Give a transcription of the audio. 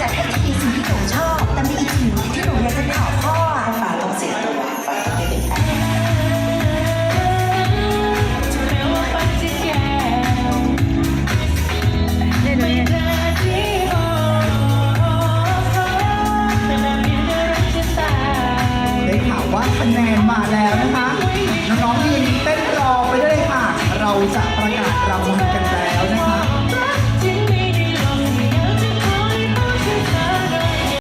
Jack. คะแนนมาแล้วนะคะ น้องๆยืนเต้นรอไปได้วยค่ะ เราจะประกาศรางวัลกันแล้ว